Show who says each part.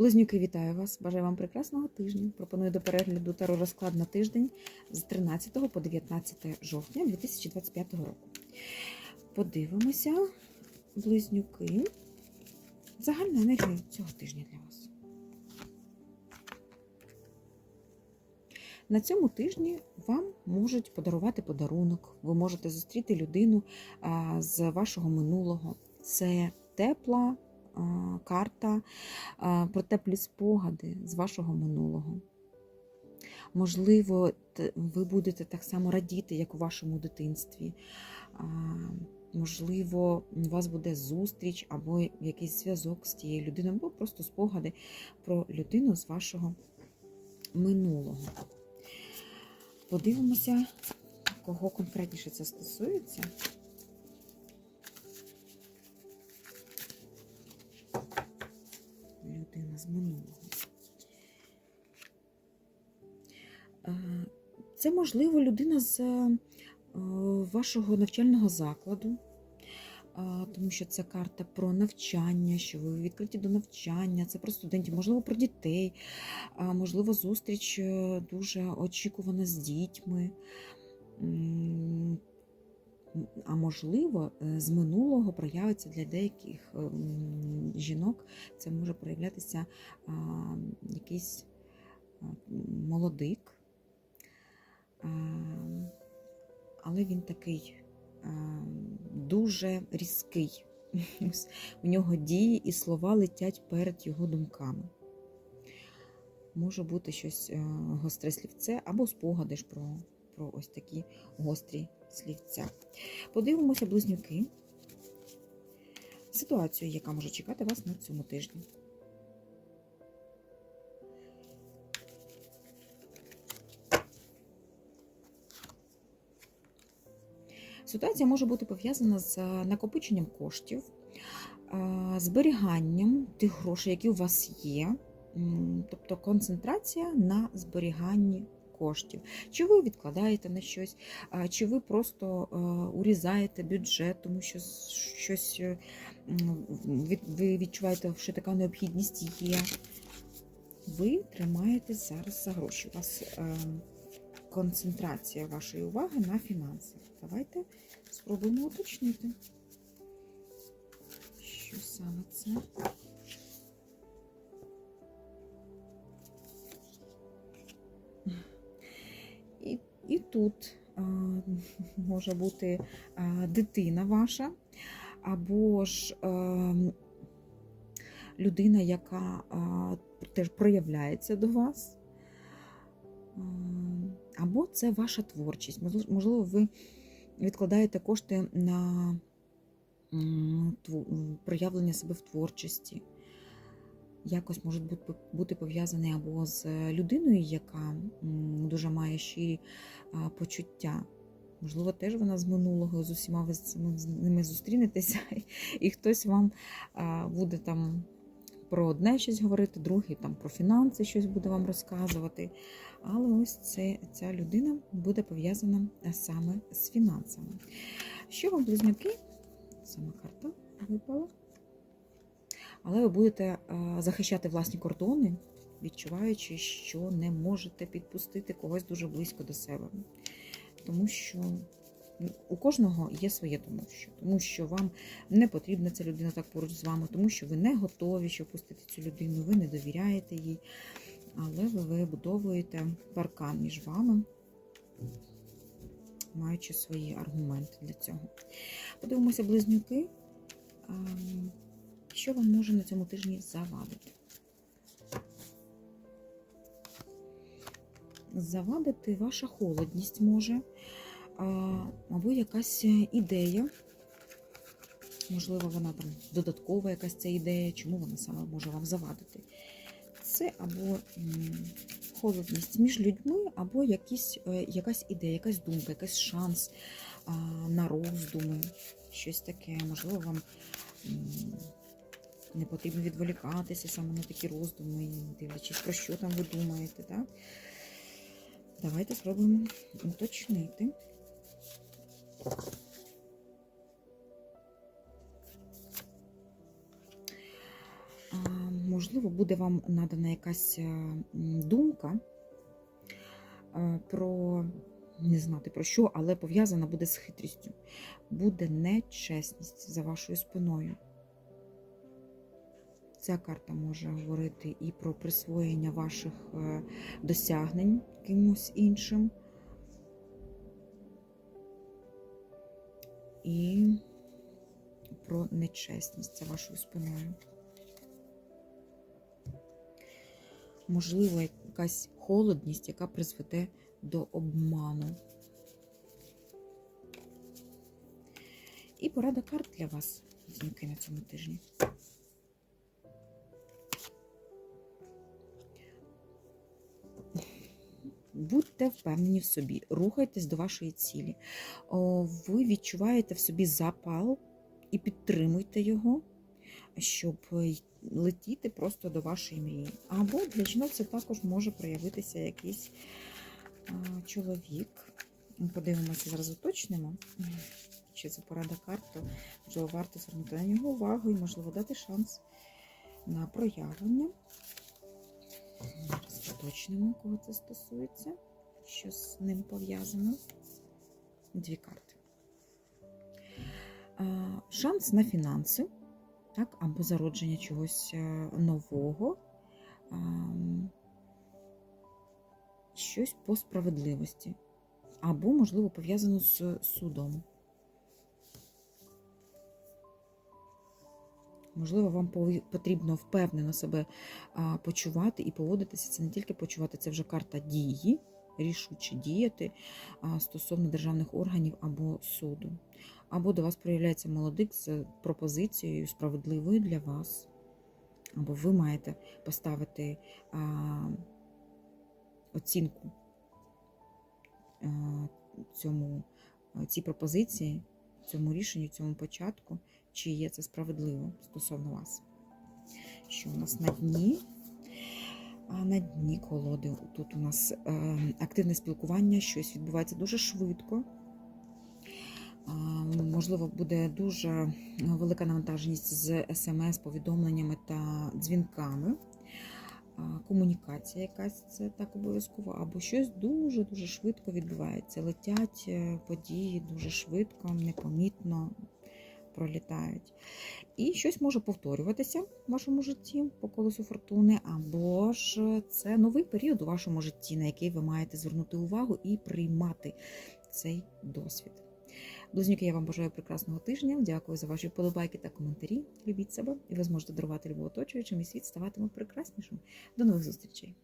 Speaker 1: Близнюки, вітаю вас! Бажаю вам прекрасного тижня. Пропоную до перегляду таро розклад на тиждень з 13 по 19 жовтня 2025 року. Подивимося, близнюки. Загальна енергія цього тижня для вас. На цьому тижні вам можуть подарувати подарунок. Ви можете зустріти людину з вашого минулого. Це тепла карта про теплі спогади з вашого минулого. Можливо, ви будете так само радіти, як у вашому дитинстві. Можливо, у вас буде зустріч або якийсь зв'язок з тією людиною, або просто спогади про людину з вашого минулого. Подивимося, кого конкретніше це стосується. З минулого. Е, Це, можливо, людина з е, вашого навчального закладу, тому що це карта про навчання, що ви відкриті до навчання, це про студентів, можливо, про дітей, можливо, зустріч е, дуже очікувана з дітьми. А можливо, е, з минулого проявиться для деяких ем, жінок, це може проявлятися якийсь молодик, але він такий дуже різкий. У нього дії і слова летять перед його думками. Може бути щось е, гостре слівце або спогади ж про, про ось такі гострі слівця. Подивимося, близнюки. Ситуацію, яка може чекати вас на цьому тижні. Ситуація може бути пов'язана з накопиченням коштів, зберіганням тих грошей, які у вас є, тобто концентрація на зберіганні коштів. Чи ви відкладаєте на щось, чи ви просто е, урізаєте бюджет, тому що щось е, ви відчуваєте, що така необхідність є. Ви тримаєтесь зараз за гроші. У вас е, концентрація вашої уваги на фінансах. Давайте спробуємо уточнити. Що саме це? Тут а, може бути а, дитина ваша, або ж а, людина, яка теж проявляється до вас. Або це ваша творчість. Можливо- ви відкладаєте кошти на проявлення себе в творчості. Якось можуть бути, пов'язані або з людиною, яка дуже має щирі почуття. Можливо, теж вона з минулого, з усіма ви з з ними зустрінетеся, і хтось вам буде там про одне щось говорити, другий там про фінанси щось буде вам розказувати. Але ось це, ця людина буде пов'язана е, саме з фінансами. Що вам, близнюки? Сама карта випала. Але ви будете е, захищати власні кордони, відчуваючи, що не можете підпустити когось дуже близько до себе. Тому що ну, у кожного є своє тому що. Тому що вам не потрібна ця людина так поруч з вами, тому що ви не готові, щоб пустити цю людину, ви не довіряєте їй. Але ви вибудовуєте паркан між вами, маючи свої аргументи для цього. Подивимося, близнюки. Що вам може на цьому тижні завадити? Завадити ваша холодність може, або якась ідея. Можливо, вона там додаткова якась ця ідея, чому вона саме може вам завадити. Це або холодність між людьми, або якісь, е, якась ідея, якась думка, якийсь шанс на роздуми, щось таке. Можливо, вам не потрібно відволікатися саме на такі роздуми, дивлячись, про що там ви думаєте. Так? Давайте спробуємо уточнити. Можливо, буде вам надана якась е, думка е, про не знати про що, але пов'язана буде з хитрістю. Буде нечесність за вашою спиною. Ця карта може говорити і про присвоєння ваших е, досягнень кимось іншим. І про нечесність за вашою спиною. Можливо, якась холодність, яка призведе до обману. І порада карт для вас, дзвінки на цьому тижні. Будьте впевнені в собі, рухайтесь до вашої цілі. Ви відчуваєте в собі запал і підтримуйте його, щоб летіти просто до вашої мрії. Або для жінок це також може проявитися якийсь чоловік. Подивимося, зараз уточнимо. Чи це порада карт, то можливо варто звернути на нього увагу і, можливо, дати шанс на проявлення. Уточнимо, кого це стосується, що з ним пов'язано. Дві карти. Шанс на фінанси, так, або зародження чогось е, нового, щось по справедливості, або, можливо, пов'язано з судом. Можливо, вам потрібно впевнено себе почувати і поводитися. Це не тільки почувати, це вже карта дії, рішуче діяти стосовно державних органів або суду. Або до вас проявляється молодик з пропозицією справедливою для вас. Або ви маєте поставити а, оцінку а, цьому, цій пропозиції, цьому рішенню, цьому початку, чи є це справедливо стосовно вас. Що у нас на дні? А на дні колоди тут у нас е, активне спілкування, щось відбувається дуже швидко. Можливо, буде дуже велика навантаженість з смс, повідомленнями та дзвінками. Комунікація якась це так обов'язково, або щось дуже-дуже швидко відбувається. Летять е, події дуже швидко, непомітно пролітають. І щось може повторюватися в вашому житті по колесу фортуни, або ж це новий період у вашому житті, на який ви маєте звернути увагу і приймати цей досвід. Близнюки, я вам бажаю прекрасного тижня. Дякую за ваші вподобайки та коментарі. Любіть себе, і ви зможете дарувати любов оточуючим, і світ ставатиме прекраснішим. До нових зустрічей!